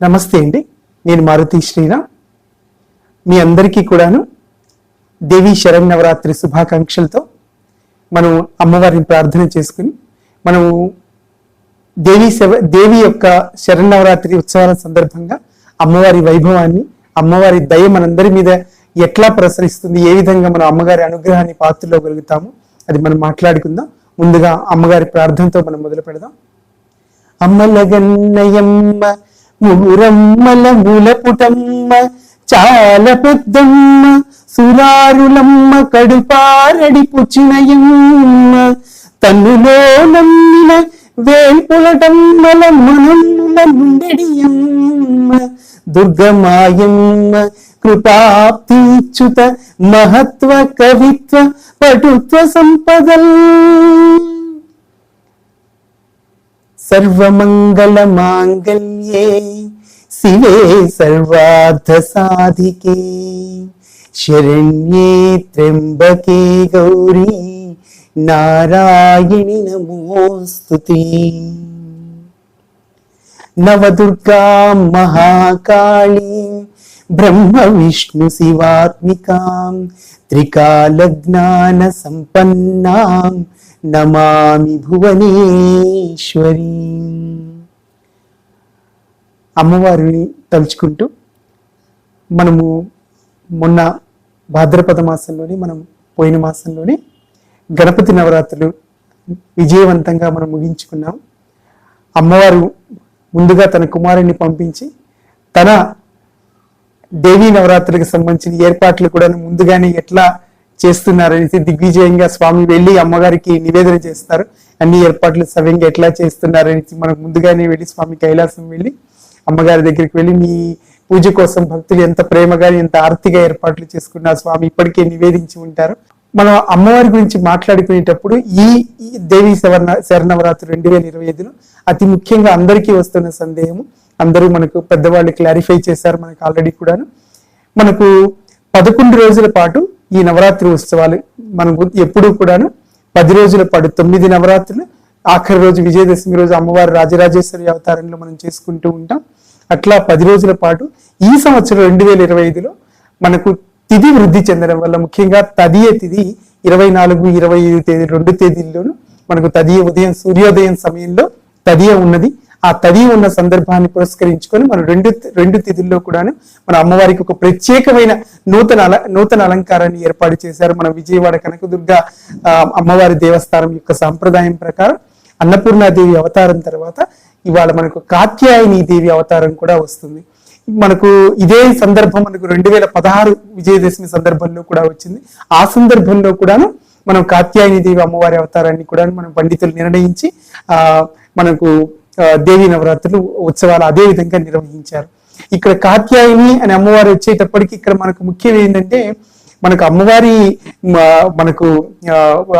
నమస్తే అండి. నేను మారుతి శ్రీరామ్. మీ అందరికీ కూడాను దేవి శరణవరాత్రి శుభాకాంక్షలతో మనం అమ్మవారిని ప్రార్థన చేసుకుని మనము దేవి శవ దేవి యొక్క శరణవరాత్రి ఉత్సవాల సందర్భంగా అమ్మవారి వైభవాన్ని అమ్మవారి దయ మనందరి మీద ఎట్లా ప్రసరిస్తుంది ఏ విధంగా మనం అమ్మగారి అనుగ్రహాన్ని పాత్రలోగలుగుతాము అది మనం మాట్లాడుకుందాం. ముందుగా అమ్మగారి ప్రార్థనతో మనం మొదలు పెడదాం అమ్మలగన్నయమ్మ ఊరమ్మల మూలపుటమ్మ చాలా పెద్దమ్మ సురారులమ్మ కడుపారడి పుచ్చినయమ్మ. తన్నులో నమ్మిన వేల్పులటమ్మల మనమ్ముల నుండెడియమ్మ. దుర్గమాయమ్మ కృపాప్తిచ్యుత మహత్వ కవిత్వ పటుత్వ సంపదల్. సర్వమంగళమాంగళ్యే శివే సర్వార్థ సాధికే శరణ్యే త్ర్యంబకే గౌరీ నారాయణి నమోస్తుతి నవదుర్గా మహాకాళీ బ్రహ్మ విష్ణు శివాత్మికాం త్రికాల జ్ఞాన సంపన్నాం నమామి భువనేశ్వరి. అమ్మవారిని తలుచుకుంటూ మనము మొన్న భాద్రపద మాసంలోని మనం పోయిన మాసంలోని గణపతి నవరాత్రులు విజయవంతంగా మనం ముగించుకున్నాం. అమ్మవారు ముందుగా తన కుమారుణ్ణి పంపించి తన దేవీ నవరాత్రులకు సంబంధించిన ఏర్పాట్లు కూడా ముందుగానే ఎట్లా చేస్తున్నారనేసి దిగ్విజయంగా స్వామి వెళ్ళి అమ్మగారికి నివేదన చేస్తారు. అన్ని ఏర్పాట్లు సవ్యంగా ఎట్లా చేస్తున్నారనేసి మనం ముందుగానే వెళ్ళి స్వామి కైలాసం వెళ్ళి అమ్మగారి దగ్గరికి వెళ్ళి మీ పూజ కోసం భక్తులు ఎంత ప్రేమగా ఎంత ఆర్తిగా ఏర్పాట్లు చేసుకున్న స్వామి ఇప్పటికే నివేదించి ఉంటారు. మనం అమ్మవారి గురించి మాట్లాడుకునేటప్పుడు ఈ ఈ దేవి శవర్ణ శరణవరాత్రి రెండు వేల ఇరవై ఐదులో అతి ముఖ్యంగా అందరికీ వస్తున్న సందేహము అందరూ మనకు పెద్దవాళ్ళు క్లారిఫై చేశారు మనకు ఆల్రెడీ కూడాను. మనకు పదకొండు రోజుల పాటు ఈ నవరాత్రి ఉత్సవాలు మనం ఎప్పుడూ కూడాను పది రోజుల పాటు తొమ్మిది నవరాత్రులు ఆఖరి రోజు విజయదశమి రోజు అమ్మవారి రాజరాజేశ్వరి అవతారంలో మనం చేసుకుంటూ ఉంటాం. అట్లా పది రోజుల పాటు ఈ సంవత్సరం రెండు వేల ఇరవై ఐదులో మనకు తిథి వృద్ధి చెందడం వల్ల ముఖ్యంగా తదియ తిథి ఇరవై నాలుగు ఇరవై ఐదు తేదీ రెండు తేదీల్లోనూ మనకు తదియ ఉదయం సూర్యోదయం సమయంలో తదియ ఉన్నది. ఆ తది ఉన్న సందర్భాన్ని పురస్కరించుకొని మనం రెండు రెండు తిథుల్లో కూడాను మన అమ్మవారికి ఒక ప్రత్యేకమైన నూతన అల నూతన అలంకారాన్ని ఏర్పాటు చేశారు మన విజయవాడ కనకదుర్గ ఆ, అమ్మవారి దేవస్థానం యొక్క సాంప్రదాయం ప్రకారం. అన్నపూర్ణాదేవి అవతారం తర్వాత ఇవాళ మనకు కాత్యాయని దేవి అవతారం కూడా వస్తుంది. మనకు ఇదే సందర్భం మనకు రెండు వేల పదహారు విజయదశమి సందర్భంలో కూడా వచ్చింది. ఆ సందర్భంలో కూడాను మనం కాత్యాయని దేవి అమ్మవారి అవతారాన్ని కూడా మనం పండితులు నిర్ణయించి ఆ మనకు దేవి నవరాత్రులు ఉత్సవాలు అదే విధంగా నిర్వహించారు. ఇక్కడ కాత్యాయని అనే అమ్మవారు వచ్చేటప్పటికి ఇక్కడ మనకు ముఖ్యం ఏంటంటే మనకు అమ్మవారి మనకు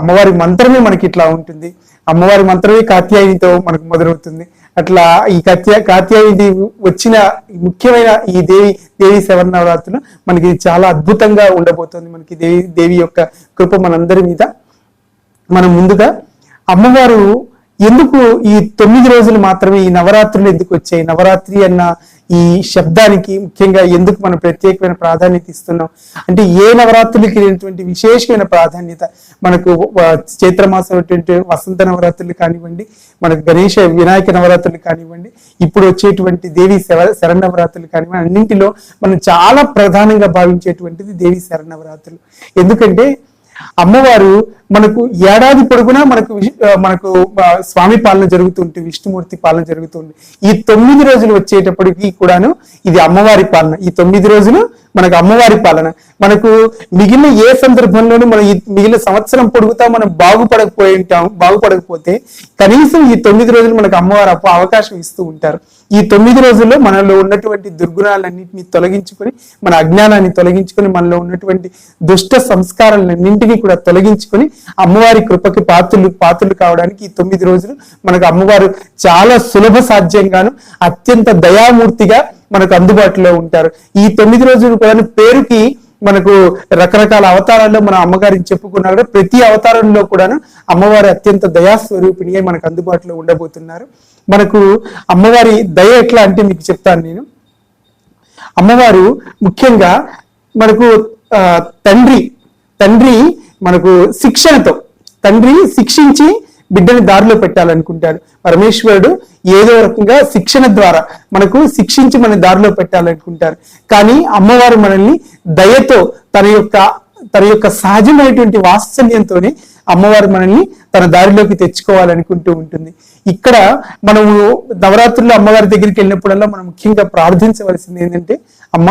అమ్మవారి మంత్రమే మనకి ఇట్లా ఉంటుంది. అమ్మవారి మంత్రమే కాత్యాయనితో మనకు మొదలవుతుంది. అట్లా ఈ కత్య కాత్యాయని వచ్చిన ముఖ్యమైన ఈ దేవి దేవి శవన్నవరాత్రులు మనకి చాలా అద్భుతంగా ఉండబోతోంది. మనకి దేవి దేవి యొక్క కృప మనందరి మీద. మనం ముందుగా అమ్మవారు ఎందుకు ఈ తొమ్మిది రోజులు మాత్రమే ఈ నవరాత్రులు ఎందుకు వచ్చాయి? నవరాత్రి అన్న ఈ శబ్దానికి ముఖ్యంగా ఎందుకు మనం ప్రత్యేకమైన ప్రాధాన్యత ఇస్తున్నాం? అంటే ఏ నవరాత్రులకి లేనటువంటి విశేషమైన ప్రాధాన్యత? మనకు చైత్రమాసం వసంత నవరాత్రులు కానివ్వండి మనకు గణేష వినాయక నవరాత్రులు కానివ్వండి ఇప్పుడు వచ్చేటువంటి దేవి శర- శరణవరాత్రులు కానివ్వండి అన్నింటిలో మనం చాలా ప్రధానంగా భావించేటువంటిది దేవి శరణవరాత్రులు ఎందుకంటే అమ్మవారు మనకు ఏడాది పొడుగునా మనకు మనకు స్వామి పాలన జరుగుతుంటే విష్ణుమూర్తి పాలన జరుగుతుంది. ఈ తొమ్మిది రోజులు వచ్చేటప్పటికి కూడాను ఇది అమ్మవారి పాలన. ఈ తొమ్మిది రోజులు మనకు అమ్మవారి పాలన. మనకు మిగిలిన ఏ సందర్భంలోనూ మనం ఈ మిగిలిన సంవత్సరం పొడుగుతా మనం బాగుపడకపోయి ఉంటాం బాగుపడకపోతే కనీసం ఈ తొమ్మిది రోజులు మనకు అమ్మవారు అప్ప- అవకాశం ఇస్తూ ఉంటారు. ఈ తొమ్మిది రోజుల్లో మనలో ఉన్నటువంటి దుర్గుణాలన్నింటినీ తొలగించుకొని మన అజ్ఞానాన్ని తొలగించుకొని మనలో ఉన్నటువంటి దుష్ట సంస్కారాలన్నింటినీ కూడా తొలగించుకొని అమ్మవారి కృపకి పాత్రలు పాత్రలు కావడానికి ఈ తొమ్మిది రోజులు మనకు అమ్మవారు చాలా సులభ సాధ్యంగాను అత్యంత దయామూర్తిగా మనకు అందుబాటులో ఉంటారు. ఈ తొమ్మిది రోజులు కూడా పేరుకి మనకు రకరకాల అవతారాల్లో మన అమ్మగారిని చెప్పుకున్నా కూడా ప్రతి అవతారంలో కూడాను అమ్మవారి అత్యంత దయాస్వరూపిణి మనకు అందుబాటులో ఉండబోతున్నారు. మనకు అమ్మవారి దయ ఎట్లా అంటే మీకు చెప్తాను నేను. అమ్మవారు ముఖ్యంగా మనకు ఆ, తండ్రి తండ్రి మనకు శిక్షణతో తండ్రి శిక్షించి బిడ్డని దారిలో పెట్టాలనుకుంటాడు. పరమేశ్వరుడు ఏదో రకంగా శిక్షణ ద్వారా మనకు శిక్షించి మన దారిలో పెట్టాలనుకుంటారు. కానీ అమ్మవారు మనల్ని దయతో తన యొక్క తన యొక్క సహజమైనటువంటి వాత్సల్యంతోనే అమ్మవారు మనల్ని తన దారిలోకి తెచ్చుకోవాలనుకుంటూ ఉంటుంది. ఇక్కడ మనము నవరాత్రుల్లో అమ్మవారి దగ్గరికి వెళ్ళినప్పుడల్లా మనం ముఖ్యంగా ప్రార్థించవలసింది ఏంటంటే అమ్మ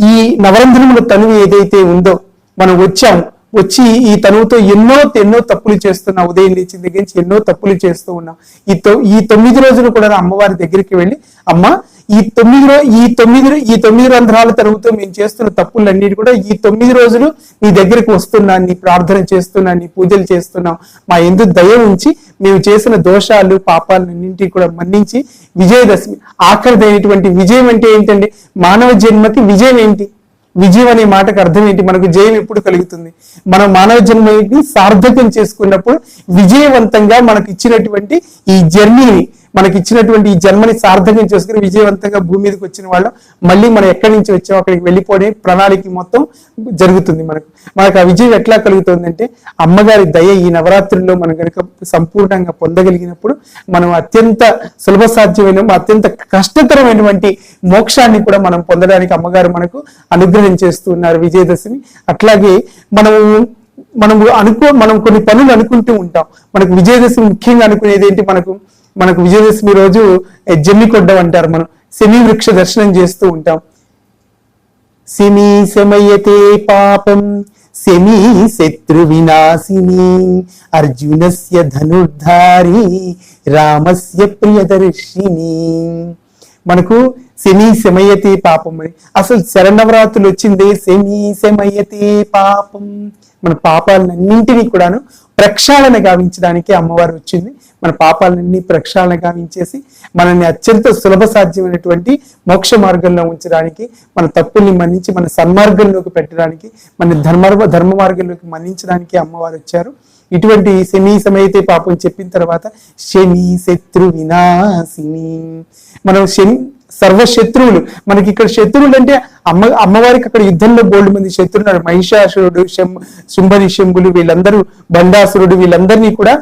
ఈ నవరంధ్రముల తనువు ఏదైతే ఉందో మనం వచ్చాము. వచ్చి ఈ తనువుతో ఎన్నో ఎన్నో తప్పులు చేస్తున్నా ఉదయం లేచిన దగ్గర నుంచి ఎన్నో తప్పులు చేస్తూ ఉన్నాం. ఈ తొ- ఈ తొమ్మిది రోజులు కూడా నా అమ్మవారి దగ్గరికి వెళ్ళి అమ్మ ఈ తొమ్మిది రో ఈ తొమ్మిది ఈ తొమ్మిది రంధ్రాల తరువుతో మేము చేస్తున్న తప్పులన్నిటి కూడా ఈ తొమ్మిది రోజులు నీ దగ్గరికి వస్తున్నాను నీ ప్రార్థన చేస్తున్నాను నీ పూజలు చేస్తున్నాం. మా ఎందు దయ ఉంచి మేము చేసిన దోషాలు పాపాలన్నింటినీ కూడా మన్నించి విజయదశమి ఆఖరిదైనటువంటి విజయం అంటే ఏంటండి? మానవ జన్మకి విజయం ఏంటి? విజయం అనే మాటకు అర్థం ఏంటి? మనకు జయం ఎప్పుడు కలుగుతుంది? మనం మానవ జన్మని సార్థకం చేసుకున్నప్పుడు విజయవంతంగా మనకు ఇచ్చినటువంటి ఈ జర్నీని మనకి ఇచ్చినటువంటి ఈ జన్మని సార్థకం చేసుకుని విజయవంతంగా భూమి మీదకి వచ్చిన వాళ్ళం. మళ్ళీ మనం ఎక్కడి నుంచి వచ్చామో అక్కడికి వెళ్ళిపోయే ప్రణాళిక మొత్తం జరుగుతుంది మనకు. మనకు ఆ విజయం ఎట్లా కలుగుతుందంటే అమ్మగారి దయ ఈ నవరాత్రుల్లో మనం కనుక సంపూర్ణంగా పొందగలిగినప్పుడు మనం అత్యంత సులభ సాధ్యమైన అత్యంత కష్టతరమైనటువంటి మోక్షాన్ని కూడా మనం పొందడానికి అమ్మగారు మనకు అనుగ్రహం చేస్తున్నారు విజయదశమి. అట్లాగే మనము మనము అనుకో మనం కొన్ని పనులు అనుకుంటూ ఉంటాం. మనకు విజయదశమి ముఖ్యంగా అనుకునేది ఏంటి? మనకు మనకు విజయదశమి రోజు జమ్మి జమ్మికొడ్డం అంటారు మనం శని వృక్ష దర్శనం చేస్తూ ఉంటాం. సిమి శమయతే పాపం శమి శత్రు వినాశిని అర్జునస్య ధనుర్ధారి రామస్య ప్రియదర్శిని. మనకు శని శమయతే పాపం అని. అసలు శరణవరాత్రులు వచ్చింది శని శమయతే పాపం. మన పాపాలన్నింటినీ కూడాను ప్రక్షాళన గావించడానికి అమ్మవారు వచ్చింది. మన పాపాలన్నీ ప్రక్షాళన గావించేసి మనల్ని అత్యంత సులభ సాధ్యమైనటువంటి మోక్ష మార్గంలో ఉంచడానికి మన తప్పుల్ని మన్నించి మన సన్మార్గంలోకి పెట్టడానికి మన ధర్మ ధర్మ మార్గంలోకి మన్నించడానికి అమ్మవారు వచ్చారు. ఇటువంటి శని సమయతే పాపం చెప్పిన తర్వాత శని శత్రు వినాశిని మనం శని సర్వ శత్రువులు మనకి ఇక్కడ శత్రువులు అంటే అమ్మ అమ్మవారికి అక్కడ యుద్ధంలో బోల్డ్ మంది శత్రువులు మహిషాసురుడు శం శుంభనిశంభులు వీళ్ళందరూ బండాసురుడు వీళ్ళందరినీ కూడా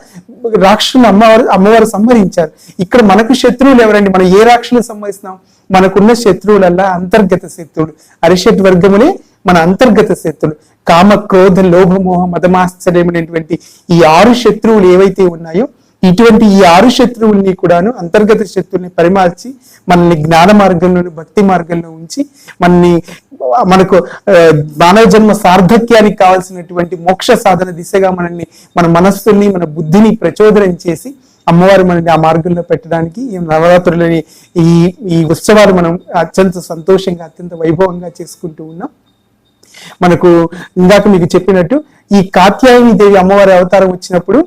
రాక్షసులు అమ్మవారు అమ్మవారు సంహరించారు. ఇక్కడ మనకు శత్రువులు ఎవరండి? మనం ఏ రాక్షసులు సంహరిస్తున్నాం? మనకున్న శత్రువులల్లా అంతర్గత శత్రువులు. అరిషట్ వర్గములే మన అంతర్గత శత్రువులు. కామ క్రోధ లోభమోహ మదమాశ్చర్యమైనటువంటి ఈ ఆరు శత్రువులు ఏవైతే ఉన్నాయో ఇటువంటి ఈ ఆరు శత్రువుల్ని కూడాను అంతర్గత శత్రువుల్ని పరిమార్చి మనల్ని జ్ఞాన మార్గంలోని భక్తి మార్గంలో ఉంచి మనని మనకు మానవ జన్మ సార్థక్యానికి కావాల్సినటువంటి మోక్ష సాధన దిశగా మనల్ని మన మనస్సుల్ని మన బుద్ధిని ప్రచోదనం చేసి అమ్మవారు మనల్ని ఆ మార్గంలో పెట్టడానికి ఈ నవరాత్రులని ఈ ఈ ఉత్సవాలు మనం అత్యంత సంతోషంగా అత్యంత వైభవంగా చేసుకుంటూ ఉన్నాం. మనకు ఇందాక మీకు చెప్పినట్టు ఈ కాత్యాయని దేవి అమ్మవారి అవతారం వచ్చినప్పుడు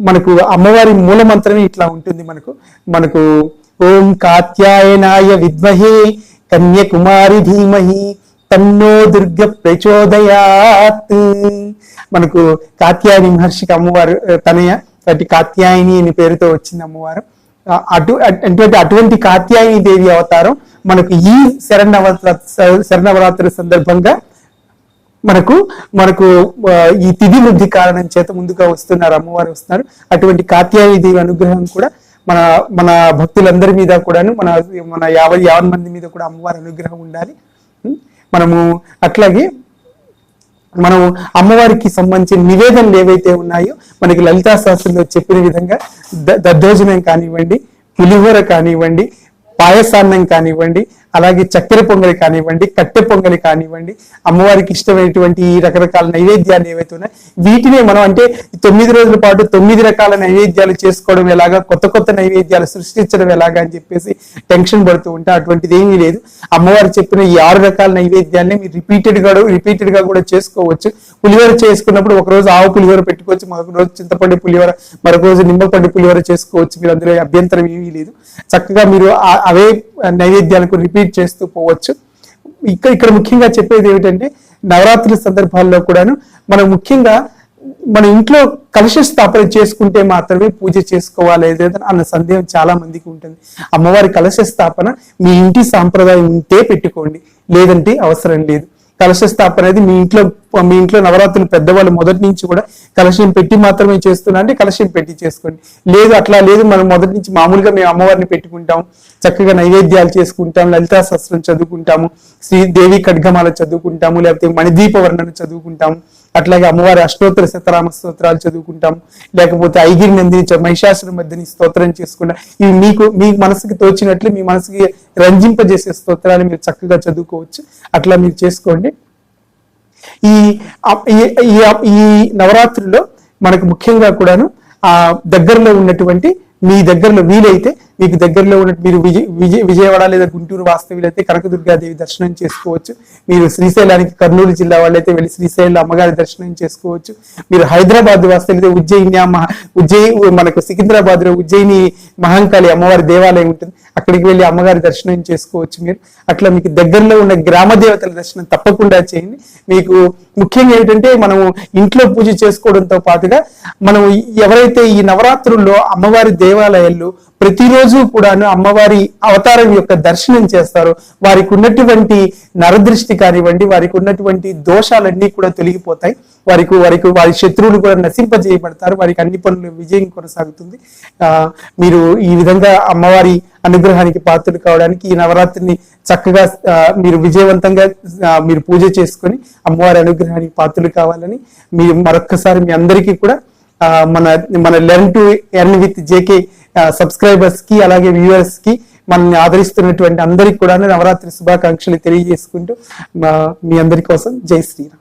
మనకు అమ్మవారి మూల మంత్రమే ఇట్లా ఉంటుంది మనకు. మనకు ఓం కాత్యాయనాయ విద్మహే కన్యకుమారి ధీమహి తన్నో దుర్గ ప్రచోదయాత్. మనకు కాత్యాయని మహర్షికి అమ్మవారు తనయ కాబట్టి కాత్యాయని అని పేరుతో వచ్చింది అమ్మవారు. అటు అటువంటి అటువంటి కాత్యాయని దేవి అవతారం మనకు ఈ శరణవరాత్ర శరణవరాత్రి సందర్భంగా మనకు మనకు ఈ తిథి వృద్ధి కారణం చేత ముందుగా వస్తున్నారు అమ్మవారు వస్తున్నారు. అటువంటి కాత్యాయని దేవి అనుగ్రహం కూడా మన మన భక్తులందరి మీద కూడాను మన మన యాభై యావన్ మంది మీద కూడా అమ్మవారి అనుగ్రహం ఉండాలి. మనము అట్లాగే మనం అమ్మవారికి సంబంధించిన నివేదనలు ఏవైతే ఉన్నాయో మనకి లలితా శాస్త్రంలో చెప్పిన విధంగా ద- దద్దోజనం కానివ్వండి పులిహోర కానివ్వండి పాయసాన్నం కానివ్వండి అలాగే చక్కెర పొంగలి కానివ్వండి కట్టె పొంగలి కానివ్వండి అమ్మవారికి ఇష్టమైనటువంటి ఈ రకరకాల నైవేద్యాలు ఏవైతే ఉన్నాయో వీటినే మనం అంటే తొమ్మిది రోజుల పాటు తొమ్మిది రకాల నైవేద్యాలు చేసుకోవడం ఎలాగా కొత్త కొత్త నైవేద్యాలు సృష్టించడం ఎలాగా అని చెప్పేసి టెన్షన్ పడుతూ ఉంటే అటువంటిది ఏమీ లేదు. అమ్మవారు చెప్పిన ఈ ఆరు రకాల నైవేద్యాన్ని మీరు రిపీటెడ్గా రిపీటెడ్గా కూడా చేసుకోవచ్చు. పులిహోర చేసుకున్నప్పుడు ఒక రోజు ఆవు పులిహోర పెట్టుకోవచ్చు మరొక రోజు చింతపండు పులిహోర మరొక రోజు నిమ్మపండు పులిహోర చేసుకోవచ్చు. మీరు అందులో అభ్యంతరం ఏమీ లేదు. చక్కగా మీరు అవే నైవేద్యాలకు రిపీట్ చేస్తూ పోవచ్చు. ఇక్కడ ఇక్కడ ముఖ్యంగా చెప్పేది ఏమిటంటే నవరాత్రి సందర్భాల్లో కూడాను మనం ముఖ్యంగా మన ఇంట్లో కలశ స్థాపన చేసుకుంటే మాత్రమే పూజ చేసుకోవాలి ఏదైనా అన్న సందేహం చాలా మందికి ఉంటుంది. అమ్మవారి కలశ స్థాపన మీ ఇంటి సాంప్రదాయం ఉంటే పెట్టుకోండి. లేదంటే అవసరం లేదు. కలశ స్థాపన అనేది మీ ఇంట్లో మీ ఇంట్లో నవరాత్రులు పెద్దవాళ్ళు మొదటి నుంచి కూడా కలశం పెట్టి మాత్రమే చేస్తున్నా అంటే కలశం పెట్టి చేసుకోండి. లేదు అట్లా లేదు మనం మొదటి నుంచి మామూలుగా మేము అమ్మవారిని పెట్టుకుంటాం. చక్కగా నైవేద్యాలు చేసుకుంటాం లలితా శాస్త్రం చదువుకుంటాము శ్రీ దేవి ఖడ్గమాల చదువుకుంటాము లేకపోతే మణిదీప వర్ణన చదువుకుంటాము అట్లాగే అమ్మవారి అష్టోత్తర శతరామ స్తోత్రాలు చదువుకుంటాం లేకపోతే ఐగిరి నందిని చ- మహిషాసుర మధ్యని స్తోత్రం చేసుకుంటాం ఇవి మీకు మీ మనసుకి తోచినట్లు మీ మనసుకి రంజింపజేసే స్తోత్రాలు మీరు చక్కగా చదువుకోవచ్చు. అట్లా మీరు చేసుకోండి. ఈ ఈ- ఈ- ఈ నవరాత్రిలో మనకు ముఖ్యంగా కూడాను ఆ దగ్గరలో ఉన్నటువంటి మీ దగ్గరలో వీలైతే మీకు దగ్గరలో ఉన్న మీరు విజయ విజయ విజయవాడ లేదా గుంటూరు వాస్తవ్యులైతే కనకదుర్గాదేవి దర్శనం చేసుకోవచ్చు. మీరు శ్రీశైలానికి కర్నూలు జిల్లా వాళ్ళైతే వెళ్ళి శ్రీశైల అమ్మగారి దర్శనం చేసుకోవచ్చు. మీరు హైదరాబాద్ వాస్తవ్యులైతే ఉజ్జయిని మహా ఉజ్జయి మనకు సికింద్రాబాద్లో ఉజ్జయిని మహంకాళి అమ్మవారి దేవాలయం ఉంటుంది. అక్కడికి వెళ్ళి అమ్మగారి దర్శనం చేసుకోవచ్చు మీరు. అట్లా మీకు దగ్గరలో ఉన్న గ్రామ దేవతల దర్శనం తప్పకుండా చేయండి. మీకు ముఖ్యంగా ఏంటంటే మనము ఇంట్లో పూజ చేసుకోవడంతో పాటుగా మనం ఎవరైతే ఈ నవరాత్రుల్లో అమ్మవారి దేవాలయాల్లో ప్రతిరోజు కూడాను అమ్మవారి అవతారం యొక్క దర్శనం చేస్తారు. వారికి ఉన్నటువంటి నరదృష్టి కానివ్వండి వారికి ఉన్నటువంటి దోషాలన్నీ కూడా తొలగిపోతాయి. వారికి వారికి వారి శత్రువులు కూడా నశింపజేయబడతారు. వారికి అన్ని పనులు విజయం కొనసాగుతుంది. మీరు ఈ విధంగా అమ్మవారి అనుగ్రహానికి పాత్రలు కావడానికి ఈ నవరాత్రిని చక్కగా మీరు విజయవంతంగా మీరు పూజ చేసుకొని అమ్మవారి అనుగ్రహానికి పాత్రలు కావాలని మీరు మరొక్కసారి మీ అందరికీ కూడా మన మన learn to earn with JK సబ్స్క్రైబర్స్కి అలాగే వ్యూవర్స్కి మనల్ని ఆదరిస్తున్నటువంటి అందరికి కూడా నవరాత్రి శుభాకాంక్షలు తెలియజేసుకుంటూ మీ అందరి కోసం జై శ్రీరామ్.